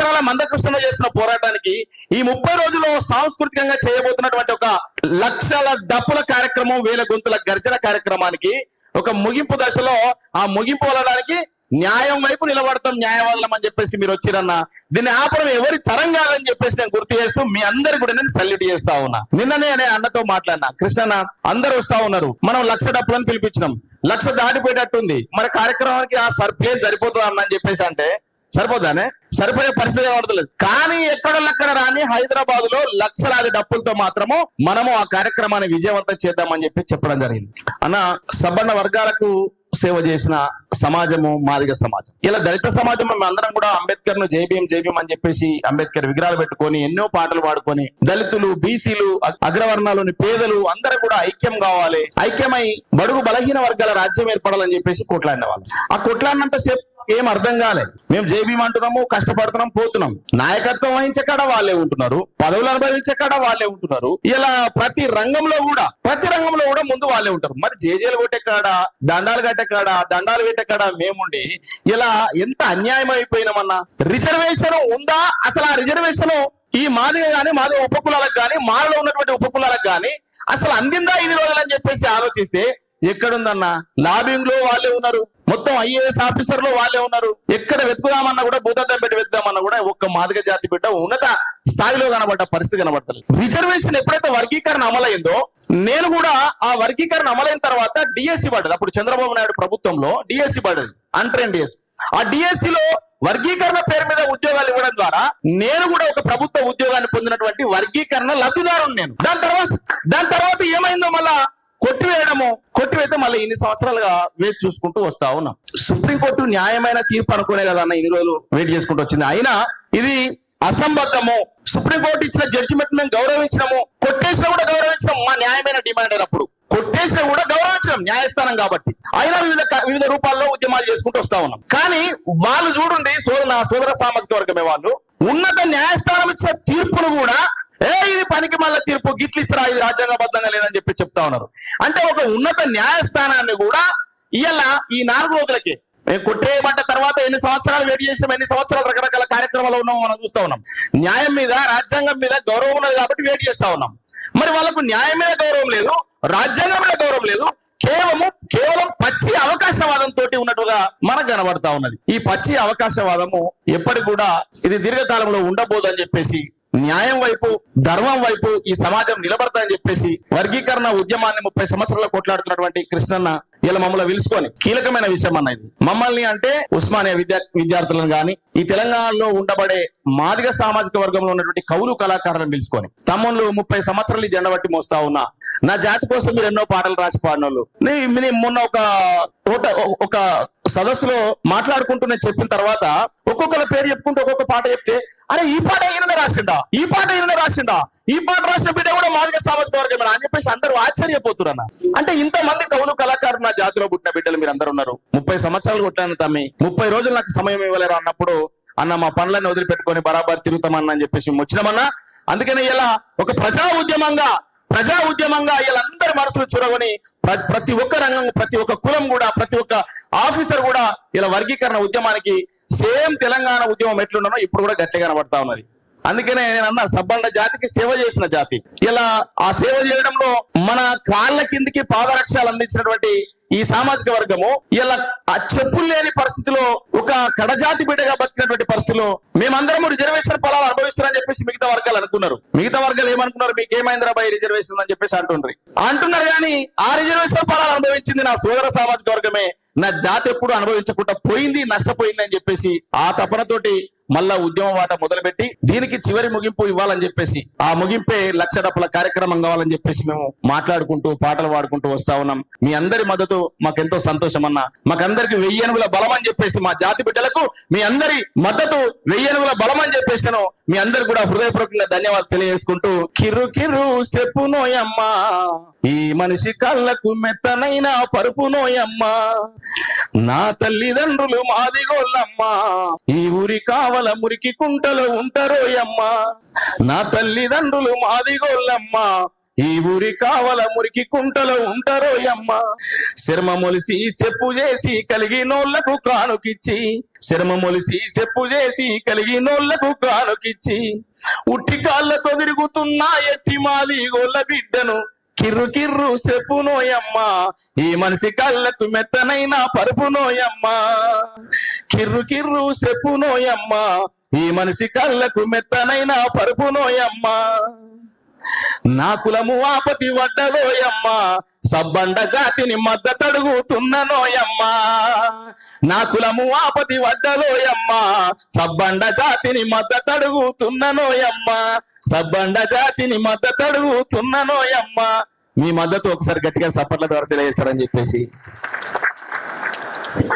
సంవత్సరాల మందకృష్ణలో చేసిన పోరాటానికి ఈ ముప్పై రోజుల్లో సాంస్కృతికంగా చేయబోతున్నటువంటి ఒక లక్షల డప్పుల కార్యక్రమం వేల గొంతుల గర్జన కార్యక్రమానికి ఒక ముగింపు దశలో ఆ ముగింపు వెళ్ళడానికి న్యాయం వైపు నిలబడతాం న్యాయవాదులం అని చెప్పేసి మీరు వచ్చిరన్న. దీన్ని ఆపడం ఎవరి తరం కాదని చెప్పేసి నేను గుర్తు చేస్తూ మీ అందరు కూడా నేను సల్యూట్ చేస్తా ఉన్నా. నిన్ననే అనే అన్నతో మాట్లాడినా. కృష్ణన్న అందరు వస్తా ఉన్నారు. మనం లక్ష డప్పులను పిలిపించినాం. లక్ష దాటిపోయేటట్టుంది. మరి కార్యక్రమానికి ఆ సర్ప్లేస్ సరిపోతుంది అన్న అని చెప్పేసి అంటే సరిపోదానే సరిపోయే పరిస్థితి పడతలేదు కానీ ఎక్కడెక్కడ రాని హైదరాబాద్లో లక్షలాది డప్పులతో మాత్రము మనము ఆ కార్యక్రమాన్ని విజయవంతం చేద్దామని చెప్పి చెప్పడం జరిగింది. అన్న సబర్ణ వర్గాలకు సేవ చేసిన సమాజము మాదిగ సమాజం. ఇలా దళిత సమాజం మేము అందరం కూడా అంబేద్కర్ను జైబీఎం జైబీఎం అని చెప్పేసి అంబేద్కర్ విగ్రహాలు పెట్టుకొని ఎన్నో పాటలు పాడుకొని దళితులు బీసీలు అగ్రవర్ణాలుని పేదలు అందరం కూడా ఐక్యం కావాలి ఐక్యమై బడుగు బలహీన వర్గాల రాజ్యం ఏర్పడాలని చెప్పేసి కొట్లాడిన వాళ్ళు. ఆ కొట్లాడినంత సేపు ఏం అర్థం కాలేదు మేము జైబీఎం అంటున్నాము కష్టపడుతున్నాం పోతున్నాం. నాయకత్వం వహించే కాడ వాళ్ళే ఉంటున్నారు పదవులు అనుభవించే కాడ వాళ్ళే ఉంటున్నారు. ఇలా ప్రతి రంగంలో కూడా ప్రతి రంగంలో కూడా ముందు వాళ్ళే ఉంటారు. మరి జేజేలు కొట్టే కాడ దండాలు కట్టే కాడ దండాలు పెట్టే కాడ మేముండి ఇలా ఎంత అన్యాయం అయిపోయినామన్నా? రిజర్వేషన్ ఉందా? అసలు ఆ రిజర్వేషన్ ఈ మాదిగ గాని మాది ఉపకులాలకు గాని మాలో ఉన్నటువంటి ఉపకులాలకు గాని అసలు అందిందా ఇన్ని రోజులు అని చెప్పేసి ఆలోచిస్తే ఎక్కడుందన్నా? లాబింగ్లో వాళ్ళే ఉన్నారు. మొత్తం ఐఏఎస్ ఆఫీసర్లో వాళ్ళే ఉన్నారు. ఎక్కడ వెతుకుదామన్నా కూడా భూతద్దం పెట్టి వెతుకుదామన్నా కూడా ఒక్క మాదిగ జాతి బిడ్డ ఉన్నత స్థాయిలో కనబడ్డ పరిస్థితి కనబడతలేదు. రిజర్వేషన్ ఎప్పుడైతే వర్గీకరణ అమలైందో నేను కూడా ఆ వర్గీకరణ అమలైన తర్వాత డిఎస్సి పడ్డది. అప్పుడు చంద్రబాబు నాయుడు ప్రభుత్వంలో డిఎస్సి పడ్డది. అంట్రెన్ డిఎస్ ఆ డిఎస్సి లో వర్గీకరణ పేరు మీద ఉద్యోగాలు ఇవ్వడం ద్వారా నేను కూడా ఒక ప్రభుత్వ ఉద్యోగాన్ని పొందినటువంటి వర్గీకరణ లబ్ధిదారుని నేను. దాని తర్వాత దాని తర్వాత ఏమైందో మళ్ళా కొట్టివేయడము కొట్టివేస్తే మళ్ళీ ఇన్ని సంవత్సరాలుగా వేచి చూసుకుంటూ వస్తా ఉన్నాం. సుప్రీంకోర్టు న్యాయమైన తీర్పు అనుకునే కదా అన్న ఇన్ని రోజులు వెయిట్ చేసుకుంటూ వచ్చింది. అయినా ఇది అసంబద్ధము. సుప్రీంకోర్టు ఇచ్చిన జడ్జిమెంట్ మేము గౌరవించడము కొట్టేసినా కూడా గౌరవించడం మా న్యాయమైన డిమాండ్ అయినప్పుడు. కొట్టేసినా కూడా గౌరవించడం న్యాయస్థానం కాబట్టి. అయినా వివిధ వివిధ రూపాల్లో ఉద్యమాలు చేసుకుంటూ వస్తా ఉన్నాం. కానీ వాళ్ళు చూడండి సోదర నా సోదర సామాజిక వర్గమే వాళ్ళు. ఉన్నత న్యాయస్థానం ఇచ్చిన తీర్పును కూడా ఏ ఇది పనికి మళ్ళీ తీర్పు. గిట్లు ఇస్తారా? ఇది రాజ్యాంగబద్ధంగా లేదని చెప్పి చెప్తా ఉన్నారు. అంటే ఒక ఉన్నత న్యాయస్థానాన్ని కూడా ఇవాళ ఈ నాలుగు రోజులకి. మేము కొట్టేయబడ్డ తర్వాత ఎన్ని సంవత్సరాలు వెయిట్ చేసినాం ఎన్ని సంవత్సరాలు రకరకాల కార్యక్రమాలు ఉన్నామో మనం చూస్తా ఉన్నాం. న్యాయం మీద రాజ్యాంగం మీద గౌరవం ఉన్నది కాబట్టి వెయిట్ చేస్తా ఉన్నాం. మరి వాళ్ళకు న్యాయం మీద గౌరవం లేదు రాజ్యాంగం మీద గౌరవం లేదు కేవలము కేవలం పచ్చి అవకాశవాదం తోటి ఉన్నట్టుగా మనకు కనబడతా ఉన్నది. ఈ పచ్చి అవకాశవాదము ఎప్పటికి కూడా ఇది దీర్ఘకాలంలో ఉండబోదు అని చెప్పేసి న్యాయం వైపు ధర్మం వైపు ఈ సమాజం నిలబడతాయని చెప్పేసి వర్గీకరణ ఉద్యమాన్ని ముప్పై సంవత్సరాలు కొట్లాడుతున్నటువంటి కృష్ణన్న ఇలా మమ్మల్ని పిలుచుకొని కీలకమైన విషయం అన్నది మమ్మల్ని అంటే ఉస్మానియా విద్యా విద్యార్థులను గాని ఈ తెలంగాణలో ఉండబడే మాదిగ సామాజిక వర్గంలో ఉన్నటువంటి కౌలు కళాకారులను పిలుచుకొని తమ్ముళ్ళు ముప్పై సంవత్సరాలు ఈ జెండబట్టి మోస్తా ఉన్నా. నా జాతి కోసం మీరు ఎన్నో పాటలు రాసి పాడిన వాళ్ళు నేను మొన్న ఒక ఒక సదస్సులో మాట్లాడుకుంటూ నేను చెప్పిన తర్వాత ఒక్కొక్కరి పేరు చెప్పుకుంటూ ఒక్కొక్క పాట చెప్తే అరే ఈ పాట ఈయన రాసిండా? ఈ పాట ఈయన రాసిండా? ఈ పాట రాసిన బిడ్డ కూడా మాదిగ సామాజిక వర్గం అని చెప్పేసి అందరూ ఆశ్చర్యపోతున్నారు అంటే ఇంత మంది కవులు కళాకారులు నా జాతిలో పుట్టిన బిడ్డలు మీరు అందరు ఉన్నారు. ముప్పై సంవత్సరాలు కొట్టాను తమ్మి. ముప్పై రోజులు నాకు సమయం ఇవ్వలేరు అన్నప్పుడు అన్న మా పనులను వదిలిపెట్టుకొని బరాబర్ తిరుగుతామన్నా అని చెప్పేసి వచ్చినామన్నా. అందుకనే ఇలా ఒక ప్రజా ఉద్యమంగా ప్రజా ఉద్యమంగా వీళ్ళందరి మనసులు చూరగొని ప్రతి ఒక్క రంగం ప్రతి ఒక్క కులం కూడా ప్రతి ఒక్క ఆఫీసర్ కూడా ఇలా వర్గీకరణ ఉద్యమానికి సేమ్ తెలంగాణ ఉద్యమం ఎట్లుండనో ఇప్పుడు కూడా గట్టిగా కనబడతా ఉన్నది. అందుకనే నేను అన్న సబ్బండ జాతికి సేవ చేసిన జాతి. ఇలా ఆ సేవ చేయడంలో మన కాళ్ళ కిందికి పాదరక్షాలు అందించినటువంటి ఈ సామాజిక వర్గము ఇలా ఆ చెప్పులు లేని పరిస్థితిలో ఒక కడజాతి బిడ్డగా బతికినటువంటి పరిస్థితిలో మేమందరము రిజర్వేషన్ ఫలాలు అనుభవిస్తున్నారని చెప్పేసి మిగతా వర్గాలు అనుకున్నారు. మిగతా వర్గాలు ఏమనుకున్నారు? మీకు ఏమైందిరా బాయ్ రిజర్వేషన్ అని చెప్పేసి అంటుండ్రి. అంటున్నారు కానీ ఆ రిజర్వేషన్ ఫలాలు అనుభవించింది నా సోదర సామాజిక వర్గమే. నా జాతి ఎప్పుడు అనుభవించకుండా పోయింది నష్టపోయింది అని చెప్పేసి ఆ తపనతోటి మళ్ళా ఉద్యమం వాట మొదలుపెట్టి దీనికి చివరి ముగింపు ఇవ్వాలని చెప్పేసి ఆ ముగింపే లక్ష డప్పుల కార్యక్రమం కావాలని చెప్పేసి మేము మాట్లాడుకుంటూ పాటలు పాడుకుంటూ వస్తా ఉన్నాం. మీ అందరి మద్దతు మాకెంతో సంతోషం అన్న. మాకందరికి వెయ్యనుగుల బలం అని చెప్పేసి మా జాతి బిడ్డలకు మీ అందరి మద్దతు వెయ్యనుగుల బలం అని చెప్పేసాను మీ అందరు కూడా హృదయపూర్వకంగా ధన్యవాదాలు తెలియజేసుకుంటూ కిరు కిరు చెప్పు నోయమ్మా. ఈ మనిషి కళ్ళకు మెత్తనైన పరుపు నోయమ్మా. నా తల్లిదండ్రులు మాదిగోళ్ళమ్మా ఈ ఊరి కావల మురికి కుంటలో ఉంటారోయమ్మా నా తల్లిదండ్రులు మాదిగోళ్ళమ్మా ఈ ఊరి కావల మురికి కుంటలో ఉంటారోయమ్మ శర్మ మొలిసి చెప్పు చేసి కలిగినోళ్ళకు కానుకిచ్చి శర్మ మొలిసి చెప్పు చేసి కలిగినోళ్ళకు కానుకిచ్చి ఉట్టి కాళ్ళతో తిరుగుతున్నా ఎట్టి మాది గోళ్ళ బిడ్డను కిర్రు కిర్రు చెప్పునోయమ్మ ఈ మనిషి కళ్ళకు మెత్తనైన పరుపునోయమ్మ కిర్రు కిర్రు చెప్పునోయమ్మ ఈ మనిషి కళ్ళకు మెత్తనైన పరుపునోయమ్మ నా కులము ఆపతి వడ్డలోయమ్మ సబ్బండ జాతిని మద్దతడుగుతున్ననోయమ్మ నా కులము ఆపతి వడ్డలోయమ్మ సబ్బండ జాతిని మద్దతడుగుతున్ననోయమ్మ సబ్బండ జాతిని మద్దతడుగుతున్ననోయమ్మ మీ మద్దతు ఒకసారి గట్టిగా సపర్ల ద్వారా తెలియజేస్తారని చెప్పేసి.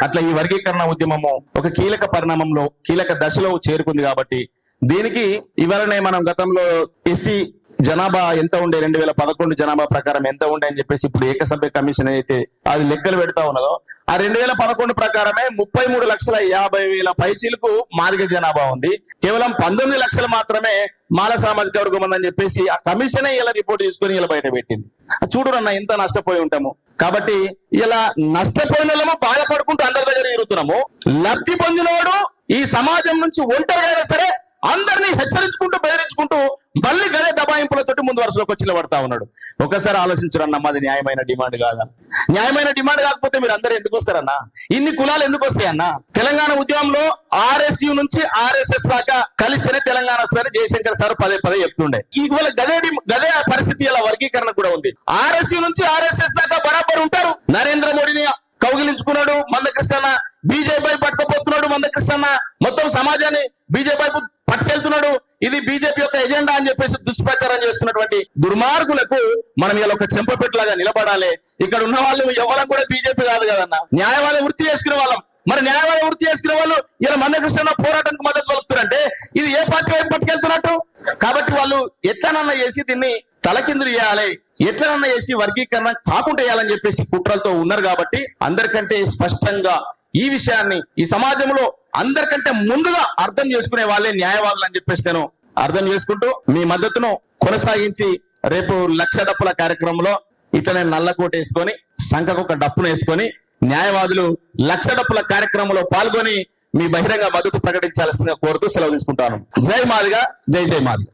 అట్లా ఈ వర్గీకరణ ఉద్యమము ఒక కీలక పరిణామంలో కీలక దశలో చేరుకుంది కాబట్టి దీనికి ఇవాళనే మనం గతంలో ఎస్సీ జనాభా ఎంత ఉండే? రెండు వేల పదకొండు జనాభా ప్రకారం ఎంత ఉండే అని చెప్పేసి ఇప్పుడు ఏకసభ్య కమిషన్ అయితే అది లెక్కలు పెడతా ఉన్నదో ఆ రెండు వేల పదకొండు ప్రకారమే ముప్పై మూడు లక్షల యాభై వేల పైచీలకు మాదిగ జనాభా ఉంది. కేవలం పంతొమ్మిది లక్షలు మాత్రమే మాల సామాజిక వర్గం ఉందని చెప్పేసి ఆ కమిషనే ఇలా రిపోర్ట్ తీసుకొని ఇలా బయట పెట్టింది. చూడురన్న ఇంత నష్టపోయి ఉంటాము. కాబట్టి ఇలా నష్టపోయిన వాళ్ళము బాధపడుకుంటూ అందరి దగ్గర తిరుగుతున్నాము. లబ్ధి పొందినవాడు ఈ సమాజం నుంచి ఒంటరిగా అయినా సరే అందరినీ హెచ్చరించుకుంటూ బెదిరించుకుంటూ మళ్ళీ గదే దబాయింపులతోటి ముందు వరుసలోకి వచ్చి నిలబడతా ఉన్నాడు. ఒకసారి ఆలోచించరన్న మాది న్యాయమైన డిమాండ్ కాదా? న్యాయమైన డిమాండ్ కాకపోతే మీరు అందరు ఎందుకు వస్తారన్నా? ఇన్ని కులాలు ఎందుకు వస్తాయన్నా తెలంగాణ ఉద్యమంలో ఆర్ఎస్యు నుంచి ఆర్ఎస్ఎస్ దాకా కలిస్తేనే తెలంగాణ వస్తుందని జయశంకర్ సార్ పదే పదే చెప్తుండే. ఇవాళ గదే గదే పరిస్థితి ఇలా వర్గీకరణ కూడా ఉంది. ఆర్ఎస్యు నుంచి ఆర్ఎస్ఎస్ దాకా బరాబర్ ఉంటారు. నరేంద్ర మోడీని కౌగిలించుకున్నాడు మందకృష్ణ బీజేపీ పట్టుకపోతున్నాడు మందకృష్ణ మొత్తం సమాజాన్ని బీజేపీ పట్టుకెళ్తున్నాడు. ఇది బీజేపీ యొక్క ఎజెండా అని చెప్పేసి దుష్ప్రచారం చేస్తున్నటువంటి దుర్మార్గులకు మనం ఇలా ఒక చెంపపెట్టులాగా నిలబడాలి. ఇక్కడ ఉన్న వాళ్ళు ఎవరం కూడా బీజేపీ కాదు కదన్న. న్యాయవాద వృత్తి చేసుకునే వాళ్ళం. మరి న్యాయవాద వృత్తి చేసుకునే వాళ్ళు ఇలా మందకృష్ణ పోరాటానికి మద్దతు పలుకుతారంటే ఇది ఏ పార్టీ వైపు పట్టుకెళ్తున్నట్టు? కాబట్టి వాళ్ళు ఎట్లనన్నా చేసి దీన్ని తలకిందులు చేయాలి ఎట్లనన్నా చేసి వర్గీకరణ కాకుండా చేయాలని చెప్పేసి కుట్రలతో ఉన్నారు కాబట్టి అందరికంటే స్పష్టంగా ఈ విషయాన్ని ఈ సమాజంలో అందరికంటే ముందుగా అర్థం చేసుకునే వాళ్ళే న్యాయవాదులు అని చెప్పేసి నేను అర్థం చేసుకుంటూ మీ మద్దతును కొనసాగించి రేపు లక్ష డప్పుల కార్యక్రమంలో ఇట్లనే నల్లకోట వేసుకొని సంఖకు ఒక డప్పును వేసుకొని న్యాయవాదులు లక్ష డప్పుల కార్యక్రమంలో పాల్గొని మీ బహిరంగ మద్దతు ప్రకటించాల్సిందిగా కోరుతూ సెలవు తీసుకుంటాను. జై మాదిగా జై జై మాదిగా.